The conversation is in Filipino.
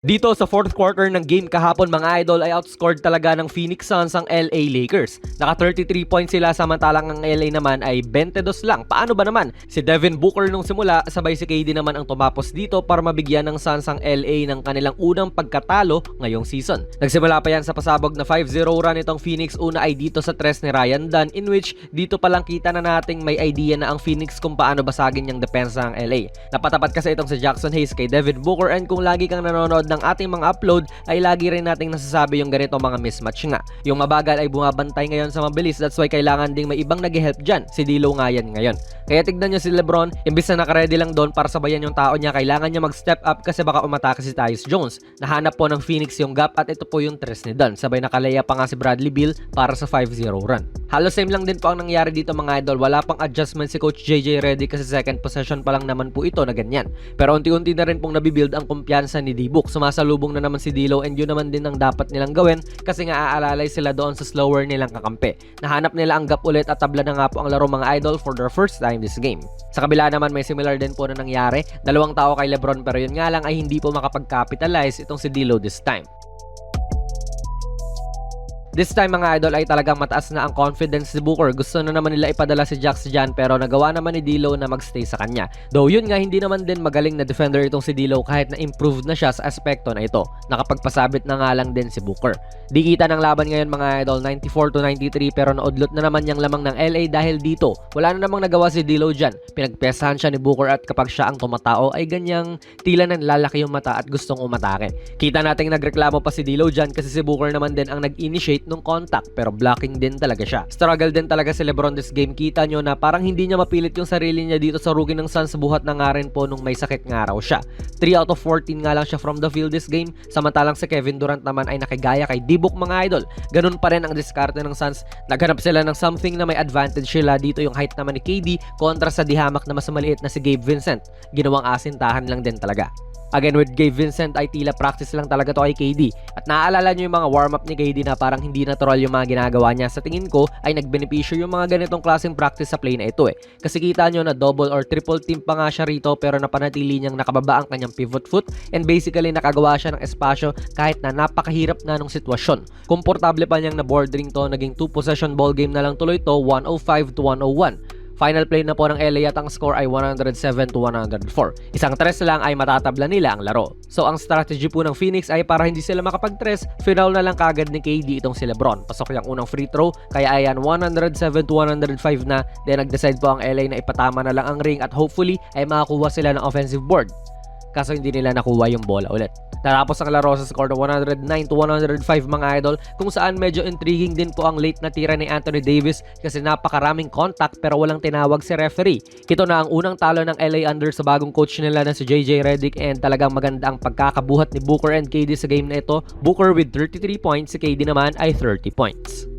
Dito sa fourth quarter ng game kahapon mga idol ay outscored talaga ng Phoenix Suns ang LA Lakers. Naka 33 points sila samantalang ang LA naman ay 22 lang. Paano ba naman? Si Devin Booker nung simula sabay si KD naman ang tumapos dito para mabigyan ng Suns ang LA ng kanilang unang pagkatalo ngayong season. Nagsimula pa yan sa pasabog na 5-0 run itong Phoenix una ay dito sa tres ni Ryan Dunn in which dito pa lang kita na nating may idea na ang Phoenix kung paano basagin yung depensa ng LA. Napatapat kasi itong si Jackson Hayes kay Devin Booker and kung lagi kang nanonood ng ating mga upload ay lagi rin nating nasasabi yung ganito mga mismatch nga. Yung mabagal ay bumabantay ngayon sa mabilis that's why kailangan ding may ibang nag-help dyan. Si Dilo nga yan ngayon. Kaya tignan nyo si Lebron, imbis na nakaredy lang doon para sabayan yung tao niya, kailangan niya mag-step up kasi baka umatake si Tyus Jones. Nahanap po ng Phoenix yung gap at ito po yung tres ni Dunn. Sabay nakalaya pa nga si Bradley Beal para sa 5-0 run. Halos same lang din po ang nangyari dito mga idol. Wala pang adjustment si Coach JJ Reddy kasi second possession pa lang naman po ito na ganyan. Pero unti-unti na rin pong nabibuild ang kumpiyansa ni D-Book. Sumasalubong na naman si Dilo and yun naman din ang dapat nilang gawin kasi nga aalalay sila doon sa slower nilang kakampi. Nahanap nila ang gap ulit at tabla na nga po ang laro mga idol for their first time this game. Sa kabila naman may similar din po na nangyari. Dalawang tao kay Lebron pero yun nga lang ay hindi po makapag-capitalize itong si Dilo this time. This time mga idol ay talagang mataas na ang confidence ni Booker. Gusto na naman nila ipadala si Jax dyan pero nagawa naman ni D'Lo na magstay sa kanya. Though yun nga hindi naman din magaling na defender itong si D'Lo kahit na improved na siya sa aspekto na ito. Nakapagpasabit na nga lang din si Booker. Di kita ng laban ngayon mga idol 94 to 93 pero naudlot na naman yung lamang ng LA dahil dito. Wala na namang nagawa si D'Lo dyan. Pinagpesahan siya ni Booker at kapag siya ang tumatao ay ganyang tila nang lalaki yung mata at gustong umatake. Kita nating nagreklamo pa si D'Lo dyan kasi si Booker naman din ang nag-initiate nung contact pero blocking din talaga siya. Struggle din talaga si Lebron this game. Kita nyo na parang hindi niya mapilit yung sarili niya dito sa rookie ng Suns buhat na nga rin po nung may sakit nga raw siya. 3 out of 14 nga lang siya from the field this game samantalang si Kevin Durant naman ay nakigaya kay Dibok mga idol. Ganun pa rin ang diskarte ng Suns. Naghanap sila ng something na may advantage sila dito yung height naman ni KD kontra sa dihamak na mas maliit na si Gabe Vincent. Ginawang asintahan lang din talaga. Again with Gabe Vincent ay tila practice lang talaga to kay KD. At naaalala nyo yung mga warm-up ni KD na parang hindi natural yung mga ginagawa niya. Sa tingin ko ay nagbenepisyo yung mga ganitong klaseng practice sa play na ito eh. Kasi kita nyo na double or triple team pa nga siya rito pero napanatili niyang nakababa ang kanyang pivot foot and basically nakagawa siya ng espasyo kahit na napakahirap na nung sitwasyon. Komportable pa niyang na bordering to, naging 2 possession ball game na lang tuloy to, 105 to 101. Final play na po ng LA at ang score ay 107 to 104. Isang tres lang ay matatabla nila ang laro. So ang strategy po ng Phoenix ay para hindi sila makapag-tres, final na lang kagad ni KD itong si Lebron. Pasok yung unang free throw, kaya ayan 107 to 105 na. Then nag-decide po ang LA na ipatama na lang ang ring at hopefully ay makakuha sila ng offensive board. Kaso hindi nila nakuha yung bola ulit. Natapos ang laro sa score na 109 to 105 mga idol kung saan medyo intriguing din po ang late na tira ni Anthony Davis kasi napakaraming contact pero walang tinawag si referee. Ito na ang unang talo ng LA under sa bagong coach nila na si JJ Redick and talagang maganda ang pagkakabuhat ni Booker and KD sa game na ito. Booker with 33 points, si KD naman ay 30 points.